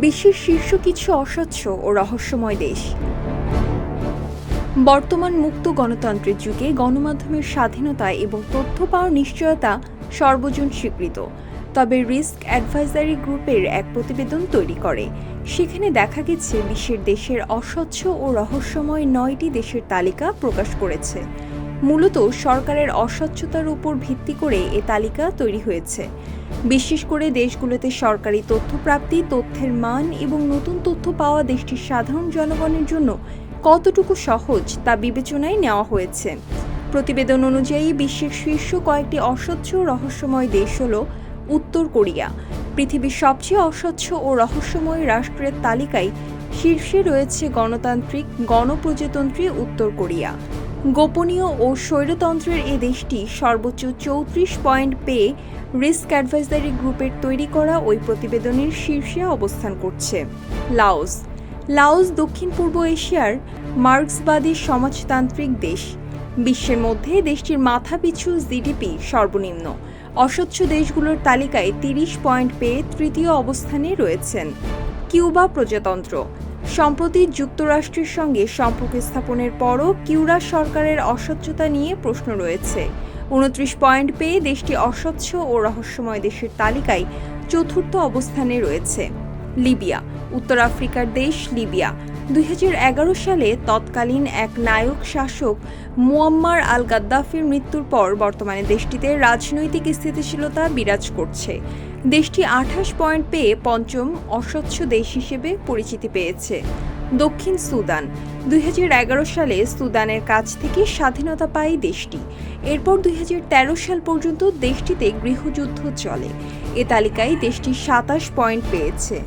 বিশ্বের শীর্ষ কিছু অস্বচ্ছ ও রহস্যময় দেশ। বর্তমান মুক্ত গণতন্ত্রের যুগে গণমাধ্যমের স্বাধীনতা এবং তথ্য পাওয়ার নিশ্চয়তা সর্বজন স্বীকৃত। তবে রিস্ক অ্যাডভাইজারি গ্রুপের এক প্রতিবেদন তৈরি করে। সেখানে দেখা গেছে, বিশ্বের দেশের অস্বচ্ছ ও রহস্যময় নয়টি দেশের তালিকা প্রকাশ করেছে। মূলত সরকারের অস্বচ্ছতার উপর ভিত্তি করে এ তালিকা তৈরি হয়েছে। বিশেষ করে দেশগুলোতে সরকারি তথ্য প্রাপ্তি তথ্যের মান এবং নতুন তথ্য পাওয়া দেশটির সাধারণ জনগণের জন্য কতটুকু সহজ তা বিবেচনায় নেওয়া হয়েছে। প্রতিবেদন অনুযায়ী বিশ্বের শীর্ষ কয়েকটি অস্বচ্ছ রহস্যময় দেশ হল উত্তর কোরিয়া। পৃথিবীর সবচেয়ে অস্বচ্ছ ও রহস্যময় রাষ্ট্রের তালিকায় শীর্ষে রয়েছে গণতান্ত্রিক, গণপ্রজাতন্ত্রী উত্তর কোরিয়া। গোপনীয় ও স্বৈরতন্ত্রের এ দেশটি সর্বোচ্চ চৌত্রিশ পয়েন্ট পেয়ে রিস্ক অ্যাডভাইজারি গ্রুপের তৈরি করা ওই প্রতিবেদনের শীর্ষে অবস্থান করছে। লাওস। লাওস দক্ষিণ পূর্ব এশিয়ার মার্ক্সবাদী সমাজতান্ত্রিক দেশ। বিশ্বের মধ্যে দেশটির মাথাপিছু জিডিপি সর্বনিম্ন। অস্বচ্ছ দেশগুলোর তালিকায় তিরিশ পয়েন্ট পেয়ে তৃতীয় অবস্থানে রয়েছেন। কিউবা প্রজাতন্ত্র। সম্প্রতি যুক্তরাষ্ট্রের সঙ্গে সম্পর্ক স্থাপনের পরও কিউরা সরকারের অস্বচ্ছতা নিয়ে প্রশ্ন রয়েছে। উনত্রিশ পয়েন্ট পেয়ে দেশটি অস্বচ্ছ ও রহস্যময় দেশের তালিকায় চতুর্থ অবস্থানে রয়েছে। লিবিয়া, উত্তর আফ্রিকার দেশ লিবিয়া। দুই হাজার এগারো সালে তৎকালীন এক নায়ক শাসক মুয়াম্মার আল গাদ্দাফির মৃত্যুর পর বর্তমানে দেশটিতে রাজনৈতিক স্থিতিশীলতা বিরাজ করছে। দেশটি আঠাশ পয়েন্ট পেয়ে পঞ্চম অস্বচ্ছ দেশ হিসেবে পরিচিতি পেয়েছে। দক্ষিণ সুদান, দুই হাজার এগারো সালে সুদানের কাছ থেকে স্বাধীনতা পায় দেশটি। এরপর দুই হাজার তেরো সাল পর্যন্ত দেশটিতে গৃহযুদ্ধ চলে। এ তালিকায় দেশটি সাতাশ পয়েন্ট পেয়েছে।